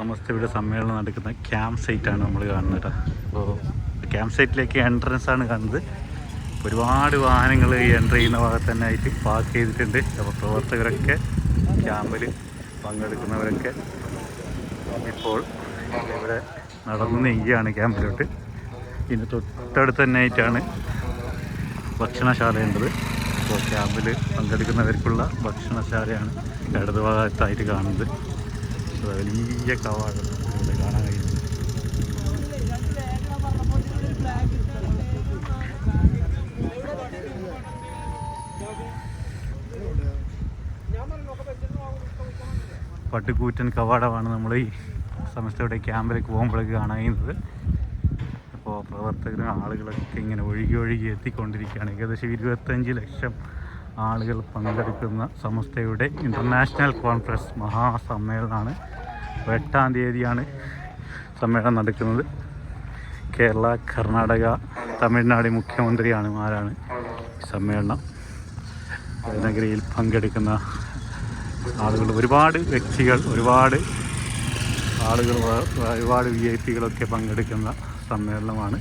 സമസ്തയുടെ സമ്മേളനം നടക്കുന്ന ക്യാമ്പ് സൈറ്റാണ് നമ്മൾ കാണുന്നത് അപ്പോൾ ക്യാമ്പ് സൈറ്റിലേക്ക് എൻട്രൻസ് ആണ് കാണുന്നത്. ഒരുപാട് വാഹനങ്ങൾ എന്റർ ചെയ്യുന്ന ഭാഗത്ത് തന്നെ ആയിട്ട് പാർക്ക് ചെയ്തിട്ടുണ്ട്. അപ്പോൾ പ്രവർത്തകരൊക്കെ ക്യാമ്പിൽ പങ്കെടുക്കുന്നവരൊക്കെ ഇപ്പോൾ ഇവിടെ നടന്നു നീങ്ങുകയാണ് ക്യാമ്പിലോട്ട്. ഇതിന് തൊട്ടടുത്ത് തന്നെ ആയിട്ടാണ് ഭക്ഷണശാലയുണ്ടത് അപ്പോൾ ക്യാമ്പിൽ പങ്കെടുക്കുന്നവർക്കുള്ള ഭക്ഷണശാലയാണ് ഇടതുഭാഗത്തായിട്ട് കാണുന്നത്. വലിയ കവാടം ഇവിടെ കാണാൻ കഴിയുന്നു പട്ടുകൂറ്റൻ കവാടമാണ് നമ്മൾ ഈ സമസ്തയുടെ ക്യാമ്പിലേക്ക് പോകുമ്പോഴേക്ക് കാണാൻ കഴിയുന്നത്. അപ്പോൾ പ്രവർത്തകരും ആളുകളൊക്കെ ഇങ്ങനെ ഒഴുകി ഒഴുകി എത്തിക്കൊണ്ടിരിക്കുകയാണ്. ഏകദേശം ഇരുപത്തഞ്ച് ലക്ഷം ആളുകൾ പങ്കെടുക്കുന്ന സമസ്തയുടെ ഇന്റർനാഷണൽ കോൺഫറൻസ് മഹാസമ്മേളനമാണ്. എട്ടാം തീയതിയാണ് സമ്മേളനം നടക്കുന്നത്. കേരള കർണാടക തമിഴ്നാട് മുഖ്യമന്ത്രിയാണ് ആരാണ് സമ്മേളനം. നഗരിയിൽ പങ്കെടുക്കുന്ന ആളുകൾ ഒരുപാട് വ്യക്തികൾ ഒരുപാട് ആളുകൾ ഒരുപാട് വി ഐ പികളൊക്കെ പങ്കെടുക്കുന്ന സമ്മേളനമാണ്.